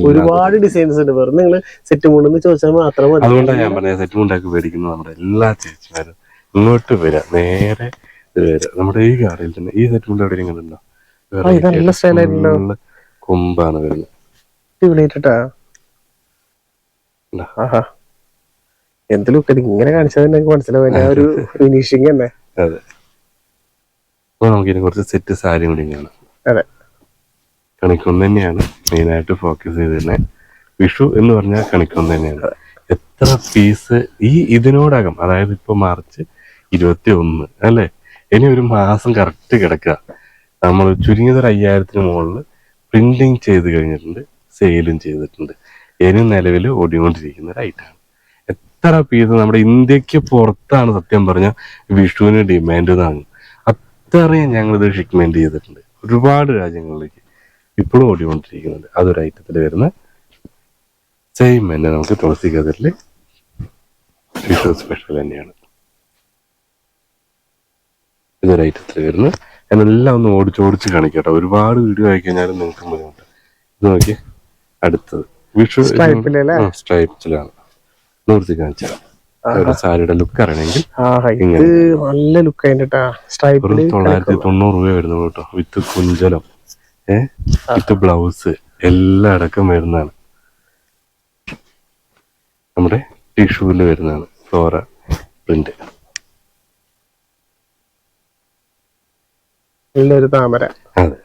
ഒരുപാട് ഡിസൈൻസ് ഉണ്ട്. വെറുതെ നിങ്ങൾ സെറ്റ് കൊണ്ടെന്ന് ചോദിച്ചാൽ മാത്രം മതി. അതുകൊണ്ടാണ് ഞാൻ പറഞ്ഞത് സെറ്റ് കൊണ്ടാക്കി മേടിക്കുന്നത് നമ്മുടെ എല്ലാ ചേച്ചിമാരും. ഇങ്ങോട്ട് വരാം. നേരെ വരാം. നമ്മുടെ ഈ കടയിൽ തന്നെ ഈ സെറ്റ് കൊണ്ട് എവിടെ കണ്ടുണ്ടോ നല്ല. കൊമ്പാണ് വരുന്നത്. അടിപൊളിയായിട്ടാ. എന്ത് ലുക്ക് ഇങ്ങനെ കാണിച്ചത് എനിക്ക് മനസ്സിലാവില്ല. ഒരു ഫിനിഷിങ് തന്നെ. അതെ. അപ്പൊ നമുക്ക് ഇതിനെ കുറച്ച് സെറ്റ് സാരി കൂടി അതെ. കണിക്കൊന്ന് തന്നെയാണ് മെയിനായിട്ട് ഫോക്കസ് ചെയ്തിരുന്നത് വിഷു എന്ന് പറഞ്ഞാൽ കണിക്കൊന്ന് തന്നെയാണ്. എത്ര പീസ് ഈ ഇതിനോടകം അതായത് ഇപ്പൊ മാർച്ച് ഇരുപത്തി ഒന്ന് അല്ലേ? ഇനി ഒരു മാസം കറക്റ്റ് കിടക്കുക. നമ്മൾ ചുരുങ്ങിയത് ഒരു അയ്യായിരത്തിന് മുകളിൽ പ്രിന്റിങ് ചെയ്ത് കഴിഞ്ഞിട്ടുണ്ട് സെയിലും ചെയ്തിട്ടുണ്ട്. ഇനി നിലവിൽ ഓടിക്കൊണ്ടിരിക്കുന്ന ഒരു ഐറ്റാണ് എത്ര പീസ് നമ്മുടെ ഇന്ത്യയ്ക്ക് പുറത്താണ് സത്യം പറഞ്ഞാൽ വിഷുവിന് ഡിമാൻഡ് താങ്ങും അത്രയും ഞങ്ങളിത് ഷിപ്മെന്റ് ചെയ്തിട്ടുണ്ട്. ഒരുപാട് രാജ്യങ്ങളിലേക്ക്. ഇപ്പോഴും ഓടിക്കൊണ്ടിരിക്കുന്നുണ്ട്. അതൊരു ഐറ്റത്തിൽ വരുന്ന സെയിം തന്നെ നമുക്ക് തുളസി കതിരിൽ വിഷു സ്പെഷ്യൽ തന്നെയാണ്. ഇതൊരു ഐറ്റത്തിൽ വരുന്ന. ഞാനെല്ലാം ഒന്ന് ഓടിച്ചോടിച്ച് കാണിക്കട്ടെ. ഒരുപാട് വീഡിയോ ആയി കഴിഞ്ഞാലും നിങ്ങൾക്ക് ബുദ്ധിമുട്ട്. ഇത് നോക്കി. അടുത്തത്. വിഷു സ്ട്രൈപ്പിലാണ്. നൂർത്തി കാണിച്ചാൽ സാരിയുടെ ലുക്ക് അറിയണമെങ്കിൽ നല്ല ലുക്ക് തൊള്ളായിരത്തി തൊണ്ണൂറ് രൂപ വരുന്നു കേട്ടോ. വിത്ത് കുഞ്ചലം. ഏ? വിത്ത് ബ്ലൗസ് എല്ലാം അടക്കം വരുന്നതാണ്. നമ്മുടെ ടിഷ്യൂൽ വരുന്നതാണ് ഫ്ലോറ പ്രിന്റ്. ഒരു താമര. അതെ.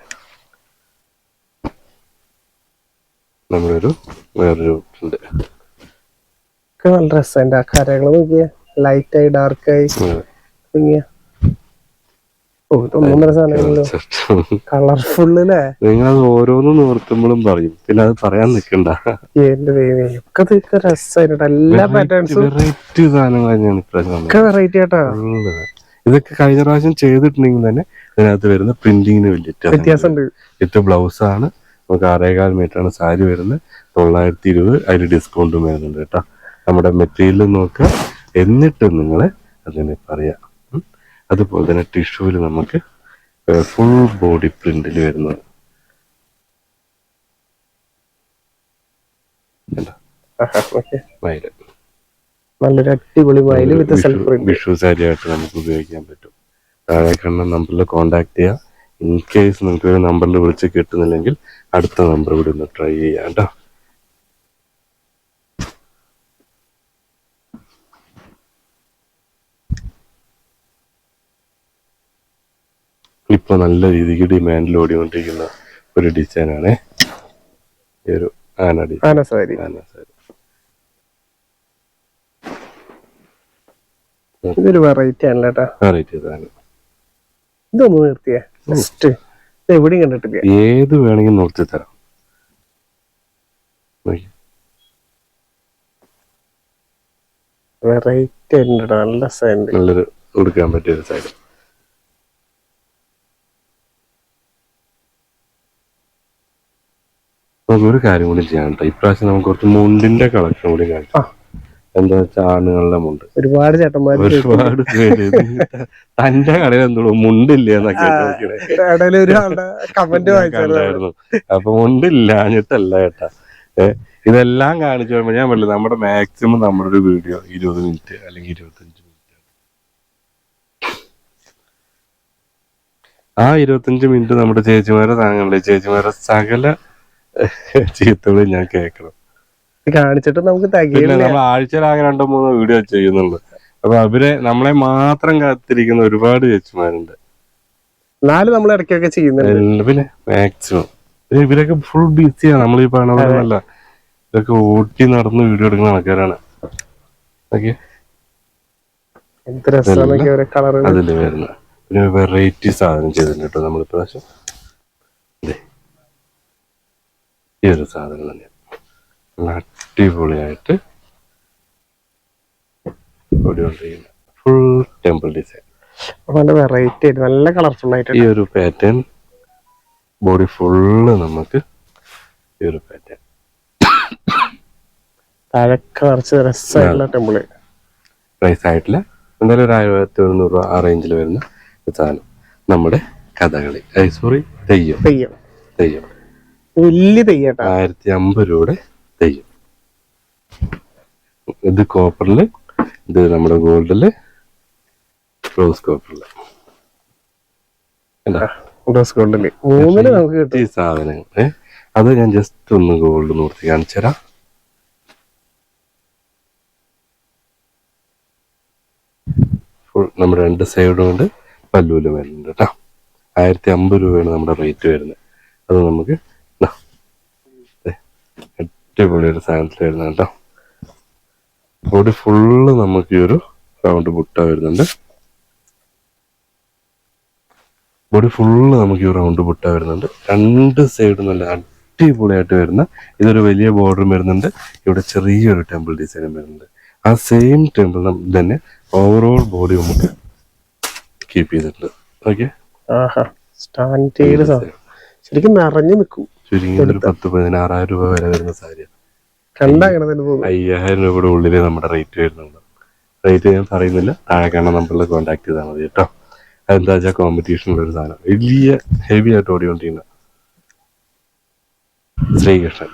നമ്മളൊരു ഒരു വേറൊരു പ്രിന്റ്. നല്ല രസമുണ്ട്. ആ കരകൾ നോക്കിയ. ലൈറ്റ് ആയി ഡാർക്ക് ആയി. നിങ്ങളത് ഓരോന്നും നിർത്തുമ്പോഴും പറയും. പിന്നെ അത് പറയാൻ നിക്കണ്ട ഒക്കെ രസമായിട്ട് എല്ലാ പാറ്റേൺസും വെറൈറ്റി സാധനങ്ങൾ തന്നെയാണ് ഇപ്രാവശ്യം വെറൈറ്റി. ഇതൊക്കെ കഴിഞ്ഞ പ്രാവശ്യം ചെയ്തിട്ടുണ്ടെങ്കിൽ തന്നെ ഇതിനകത്ത് വരുന്ന പ്രിന്റിങ്ങിന് വലിയ വ്യത്യാസം വ്യത്യാസമുണ്ട്. ഇത് ബ്ലൗസ് ആണ് നമുക്ക് ആറേകാൽ മീറ്റർ ആണ് സാരി വരുന്നത്. തൊള്ളായിരത്തി ഇരുപത് അതിൽ ഡിസ്കൗണ്ടും വരുന്നുണ്ട് കേട്ടോ. നമ്മുടെ മെറ്റീരിയൽ നോക്കുക. എന്നിട്ട് നിങ്ങൾ അതിനെ പറയാം. അതുപോലെ തന്നെ ടിഷ്യൂവിൽ നമുക്ക് ഫുൾ ബോഡി പ്രിന്റിൽ വരുന്നത്. നല്ലൊരു അടിപൊളി മയിൽ with self print Vishu sari ആയിട്ട് നമുക്ക് ഉപയോഗിക്കാൻ പറ്റും. താഴെ കണ്ട നമ്പറിൽ കോൺടാക്ട് ചെയ്യുക ഇൻ കേസ് നിങ്ങൾക്ക് ഒരു നമ്പറിൽ വിളിച്ച് കിട്ടുന്നില്ലെങ്കിൽ അടുത്ത നമ്പർ കൂടി ഒന്ന് ട്രൈ ചെയ്യാം കേട്ടോ. ഇപ്പൊ നല്ല രീതിക്ക് ഡിമാൻഡിൽ ഓടിക്കൊണ്ടിരിക്കുന്ന ഒരു ഡിസൈനാണ് ഈ ഒരു ആന ഡിസൈൻ ആന സാരി. ആന സാരി. ഇതൊരു വെറൈറ്റി ആണല്ലോ കേട്ടാ വെറൈറ്റി ഇതാണ് ഇതൊന്ന് നിർത്തിയേ. ജസ്റ്റ് എവിടെയും കണ്ടിട്ടില്ല? ഏത് വേണമെങ്കിൽ നിർത്തി തരാം. വെറൈറ്റി ആയിട്ടുണ്ട് നല്ല സൈഡ് നല്ലൊരു കൊടുക്കാൻ പറ്റിയ സൈഡ് നമുക്ക് ഒരു കാര്യം കൂടി ചെയ്യാൻ കേട്ടോ ഇപ്രാവശ്യം നമുക്ക് കുറച്ച് മുണ്ടിന്റെ കളക്ഷൻ കൂടി. കാണിക്കാം. എന്താ വെച്ചാൽ ആണുങ്ങളുടെ മുണ്ട്. ഒരുപാട് ചേട്ടന്മാര് ഒരുപാട് പേര്. തന്റെ കടയിൽ എന്തോ മുണ്ടില്ല എന്നൊക്കെ അപ്പൊ മുണ്ടില്ലാഞ്ഞിട്ടല്ല കേട്ടാ. ഏ, ഇതെല്ലാം കാണിച്ചു വരുമ്പോ ഞാൻ പറഞ്ഞില്ല നമ്മുടെ മാക്സിമം നമ്മുടെ ഒരു വീഡിയോ ഇരുപത് മിനിറ്റ് അല്ലെങ്കിൽ ഇരുപത്തഞ്ച് മിനിറ്റ് ആ ഇരുപത്തഞ്ച് മിനിറ്റ് നമ്മുടെ ചേച്ചിമാരെ താങ്കളുടെ ചേച്ചിമാരെ സകല ചീത്തകളും ഞാൻ കേൾക്കണം. കാണിച്ചിട്ട് നമുക്ക് തകയില്ല. നമ്മൾ നമ്മൾ ആഴ്ചയിലാകെ രണ്ടോ മൂന്നോ വീഡിയോ ചെയ്യുന്നുള്ളൂ. അപ്പൊ അവരെ നമ്മളെ മാത്രം കാത്തിരിക്കുന്ന ഒരുപാട് ചേച്ചിമാരുണ്ട്. നാല് നമ്മൾ ഇടയ്ക്കൊക്കെ ചെയ്യുന്നുണ്ട്. പിന്നെ മാക്സിമം ഇവരൊക്കെ ഫുൾ ബിസിയാണ് നമ്മൾ ഈ അല്ല ഇതൊക്കെ ഓട്ടി നടന്ന് വീഡിയോ എടുക്കുന്ന ആൾക്കാരാണ്. ഓക്കെ? അതിൽ വരുന്ന പിന്നെ വെറൈറ്റി സാധനം ചെയ്തിട്ടുണ്ട് കേട്ടോ നമ്മൾ ഇപ്രാവശ്യം ഈ ഒരു സാധനം തന്നെയാണ് നല്ല അടിപൊളിയായിട്ട് ഫുൾ ടെമ്പിൾ ഡിസൈൻ നല്ല വെറൈറ്റി ആയിട്ട് നല്ല കളർഫുൾ ആയിട്ട് ഈ ഒരു പാറ്റേൺ ബോഡി ഫുള്ള് നമുക്ക് ഈ ഒരു പാറ്റേൺ താഴൊക്കെ നിറച്ച് രസമായിട്ടുള്ള ടെമ്പിൾ പ്രൈസ് ആയിട്ടില്ല. എന്തായാലും ഒരു ആയിരത്തി എഴുന്നൂറ് രൂപ ആ റേഞ്ചിൽ വരുന്ന സാധനം. നമ്മുടെ കഥകളി. സോറി തെയ്യം. തെയ്യം. തെയ്യം. വലിയ തെയ്യട്ടാ. ആയിരത്തി അമ്പത് രൂപയുടെ തെയ്യം. ഇത് കോപ്പറിൽ ഇത് നമ്മുടെ ഗോൾഡിൽ റോസ് കോപ്പറിൽ ഡ്രസ് ഗോൾഡിൽ മൂന്നിൽ നമുക്ക് കിട്ടും. ഈ സാധനങ്ങൾ അത് ഞാൻ ജസ്റ്റ് ഒന്ന് ഗോൾഡ് നിർത്തി കാണിച്ചു തരാം. ഫുൾ നമ്മുടെ രണ്ട് സൈഡും കൊണ്ട് പല്ലൂൽ വരുന്നുണ്ട് കേട്ടോ. ആയിരത്തി അമ്പത് രൂപയാണ് നമ്മുടെ റേറ്റ് വരുന്നത്. അത് നമുക്ക് അടിപൊളി ഒരു സാധനത്തിലായിരുന്നു കേട്ടോ ബോഡി ഫുള്ള് നമുക്ക് ഈ ഒരു റൗണ്ട് ബുട്ട വരുന്നുണ്ട്. ബോഡി ഫുള്ള് നമുക്ക് ഈ റൗണ്ട് ബുട്ട വരുന്നുണ്ട്. രണ്ട് സൈഡും നല്ല അടിപൊളിയായിട്ട് വരുന്ന ഇതൊരു വലിയ ബോർഡർ വരുന്നുണ്ട്. ഇവിടെ ചെറിയൊരു ടെമ്പിൾ ഡിസൈനും വരുന്നുണ്ട്. ആ സെയിം ടെമ്പിൾ തന്നെ ഓവറോൾ ബോഡി നമുക്ക് കീപ്പ് ചെയ്തിട്ടുണ്ട്. ഓക്കെ ശരിക്കും നിറഞ്ഞു നിൽക്കും. ചുരുങ്ങിയത് ഒരു പത്ത് പതിനാറായിരം രൂപ വരെ വരുന്ന സാരിയാണ് അയ്യായിരം രൂപയുടെ ഉള്ളിൽ നമ്മുടെ റേറ്റ് വരുന്നുണ്ട്. റേറ്റ് ഞാൻ പറയുന്നില്ല. താഴെ കാണുന്ന നമ്പറിൽ കോൺടാക്ട് ചെയ്താൽ മതി കേട്ടോ. അതെന്താ വെച്ചാൽ കോമ്പറ്റീഷനുള്ള ഒരു സാധനം. വലിയ ഹെവി ആയിട്ട് ഓടിക്കൊണ്ടിരിക്കുന്ന ശ്രീകൃഷ്ണൻ.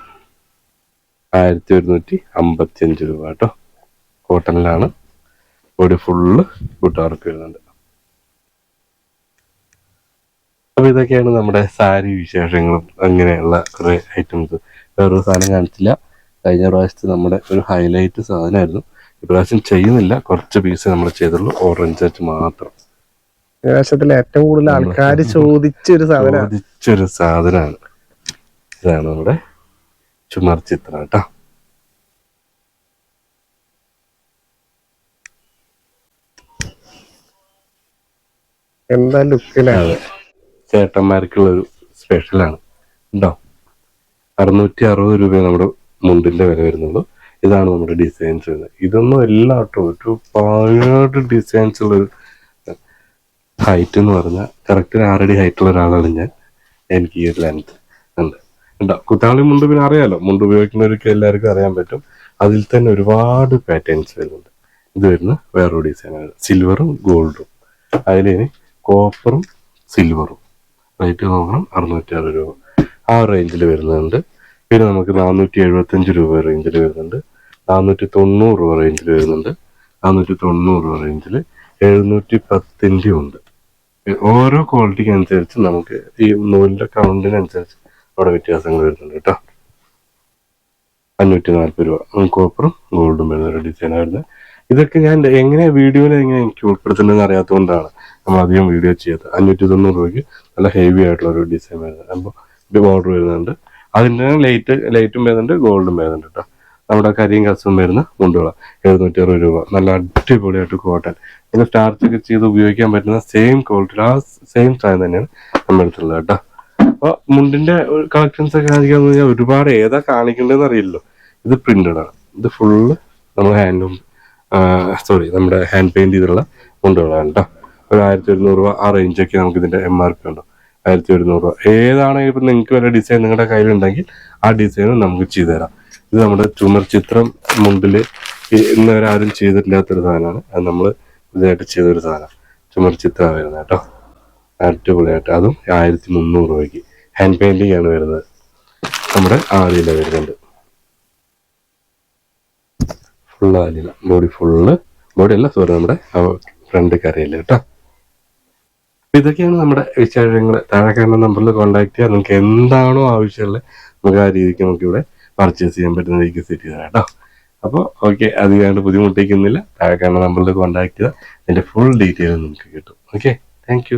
ആയിരത്തി ഒരുന്നൂറ്റി അമ്പത്തി അഞ്ച് രൂപ കേട്ടോ. കോട്ടണിലാണ് ബോഡി ഫുള്ള് ബുട്ടാർക്ക് വരുന്നുണ്ട്. അപ്പൊ ഇതൊക്കെയാണ് നമ്മുടെ സാരി വിശേഷങ്ങളും അങ്ങനെയുള്ള കുറെ ഐറ്റംസ് വേറൊരു സാധനം കാണിച്ചില്ല. കഴിഞ്ഞ പ്രാവശ്യത്തെ നമ്മുടെ ഒരു ഹൈലൈറ്റ് സാധനമായിരുന്നു. ഇപ്രാവശ്യം ചെയ്യുന്നില്ല. കുറച്ച് പീസ് നമ്മൾ ചെയ്തുള്ളൂ. ഓറഞ്ച് ആയിട്ട് മാത്രം. ഏറ്റവും കൂടുതൽ ആൾക്കാർ ചോദിച്ചൊരു സാധനം ചോദിച്ചൊരു സാധനമാണ്. ഇതാണ് നമ്മുടെ ചുമർ ചിത്രം കേട്ടോ. എന്താ ലുക്കിലാണ് ചേട്ടന്മാർക്കുള്ള ഒരു സ്പെഷ്യലാണ് ഉണ്ടോ അറുന്നൂറ്റി അറുപത് രൂപ നമ്മുടെ മുണ്ടിന്റെ വില വരുന്നുള്ളൂ ഇതാണ് നമ്മുടെ ഡിസൈൻസ് വരുന്നത്. ഇതൊന്നും അല്ല കേട്ടോ ഒരു പാട് ഡിസൈൻസ് ഉള്ള ഒരു ഹൈറ്റ് എന്ന് പറഞ്ഞാൽ കറക്റ്റ് ആറടി ഹൈറ്റ് ഉള്ള ഒരാളാണ് ഞാൻ. എനിക്ക് ഈ ഒരു ലെങ്ത് ഉണ്ട്. ഉണ്ടോ കുത്താളി മുണ്ട് പിന്നെ അറിയാലോ മുണ്ട് ഉപയോഗിക്കുന്നവർക്ക് എല്ലാവർക്കും അറിയാൻ പറ്റും. അതിൽ തന്നെ ഒരുപാട് പാറ്റേൺസ് വരുന്നുണ്ട്. ഇത് വരുന്ന വേറൊരു ഡിസൈനാണ് സിൽവറും ഗോൾഡും അതിലിനി കോപ്പറും സിൽവറും റേറ്റ് നോക്കണം. അറുന്നൂറ്റി അറുപത് രൂപ. ആ റേഞ്ചിൽ വരുന്നുണ്ട്. പിന്നെ നമുക്ക് നാനൂറ്റി എഴുപത്തഞ്ച് രൂപ റേഞ്ചിൽ വരുന്നുണ്ട്. നാനൂറ്റി തൊണ്ണൂറ് രൂപ റേഞ്ചിൽ വരുന്നുണ്ട്. നാനൂറ്റി തൊണ്ണൂറ് രൂപ റേഞ്ചിൽ എഴുന്നൂറ്റി പത്തിന്റെ ഉണ്ട്. ഓരോ ക്വാളിറ്റിക്ക് അനുസരിച്ച് നമുക്ക് ഈ നൂലിന്റെ കൗണ്ടിനനുസരിച്ച് അവിടെ വ്യത്യാസങ്ങൾ വരുന്നുണ്ട് കേട്ടോ. അഞ്ഞൂറ്റി നാൽപ്പത് രൂപ കോപ്പറും ഗോൾഡും വരുന്ന ഒരു ഡിസൈൻ വരുന്നത് ഇതൊക്കെ ഞാൻ എങ്ങനെ വീഡിയോയിൽ എങ്ങനെ എനിക്ക് ഉൾപ്പെടുത്തുന്നതെന്ന് അറിയാത്തതുകൊണ്ടാണ് നമ്മൾ അധികം വീഡിയോ ചെയ്യാത്തത്. അഞ്ഞൂറ്റി തൊണ്ണൂറ് രൂപയ്ക്ക് നല്ല ഹെവി ആയിട്ടുള്ള ഒരു ഡിസൈൻ വരുന്നത്. അപ്പോൾ ബോർഡർ വരുന്നുണ്ട്. അതിന്റെ ലൈറ്റ് ലൈറ്റും വരുന്നുണ്ട് ഗോൾഡും വരുന്നുണ്ട് കേട്ടോ നമ്മുടെ കരിയും കസും വരുന്ന മുണ്ടുകള. എഴുന്നൂറ്റി അറുപത് രൂപ. നല്ല അടിപൊളിയായിട്ട് കോട്ടൺ ഇതിന് സ്റ്റാർച്ച് ഒക്കെ ചെയ്ത് ഉപയോഗിക്കാൻ പറ്റുന്ന സെയിം ക്വാളിറ്റി ആ സെയിം സാധനം തന്നെയാണ് നമ്മുടെ അടുത്തുള്ളത് കേട്ടോ അപ്പോൾ മുണ്ടിന്റെ കളക്ഷൻസ് ഒക്കെ കാണിക്കാന്ന് പറഞ്ഞാൽ ഒരുപാട് ഏതാ കാണിക്കേണ്ടതെന്ന് അറിയില്ലല്ലോ. ഇത് പ്രിന്റഡ് ആണ്. ഇത് ഫുള്ള് നമ്മൾ ഹാൻഡും സോറി നമ്മുടെ ഹാൻഡ് പെയിന്റ് ചെയ്തിട്ടുള്ള മുണ്ടുകളാണ് കേട്ടോ ഒരു ആയിരത്തി ഒരുന്നൂറ് രൂപ ആ റേഞ്ചൊക്കെ നമുക്ക് ഇതിന്റെ എം ആർ പി ഉണ്ടോ ആയിരത്തി ഒരുന്നൂറ് രൂപ. ഏതാണെങ്കിൽ ഇപ്പം നിങ്ങൾക്ക് വല്ല ഡിസൈൻ നിങ്ങളുടെ കയ്യിലുണ്ടെങ്കിൽ ആ ഡിസൈൻ നമുക്ക് ചെയ്തു തരാം. ഇത് നമ്മുടെ ചുമർ ചിത്രം മുണ്ടിൽ ഈ- ഇന്ന് വരെ ആരും ചെയ്തിട്ടില്ലാത്തൊരു സാധനമാണ്. അത് നമ്മൾ ഇതായിട്ട് ചെയ്തൊരു സാധനം. ചുമർ ചിത്രം വരുന്നത് കേട്ടോ അടിപൊളിയായിട്ട്. അതും ആയിരത്തി മുന്നൂറ് രൂപയ്ക്ക്. ഹാൻഡ് പെയിന്റിംഗ് ആണ് വരുന്നത്. നമ്മുടെ ആദ്യം വരുന്നുണ്ട്. ഫുള്ള് ആലില ബോഡി ഫുള്ള് ബോഡി അല്ല സോറി നമ്മുടെ ഫ്രണ്ട് കരയില്ല കേട്ടോ. അപ്പൊ ഇതൊക്കെയാണ് നമ്മുടെ വിശേഷങ്ങൾ താഴെ കാണുന്ന നമ്പറിൽ കോൺടാക്ട് ചെയ്യുക നിങ്ങൾക്ക് എന്താണോ ആവശ്യമുള്ളത് നമുക്ക് ആ രീതിക്ക് നമുക്ക് ഇവിടെ പർച്ചേസ് ചെയ്യാൻ പറ്റുന്ന രീതിക്ക് സെറ്റ് ചെയ്താൽ കേട്ടോ. അപ്പോൾ ഓക്കെ അധികമായിട്ട് ബുദ്ധിമുട്ടിക്കുന്നില്ല. താഴെ കാണുന്ന നമ്പറിൽ കോൺടാക്ട് ചെയ്താൽ അതിന്റെ ഫുൾ ഡീറ്റെയിൽ നമുക്ക് കിട്ടും. Okay thank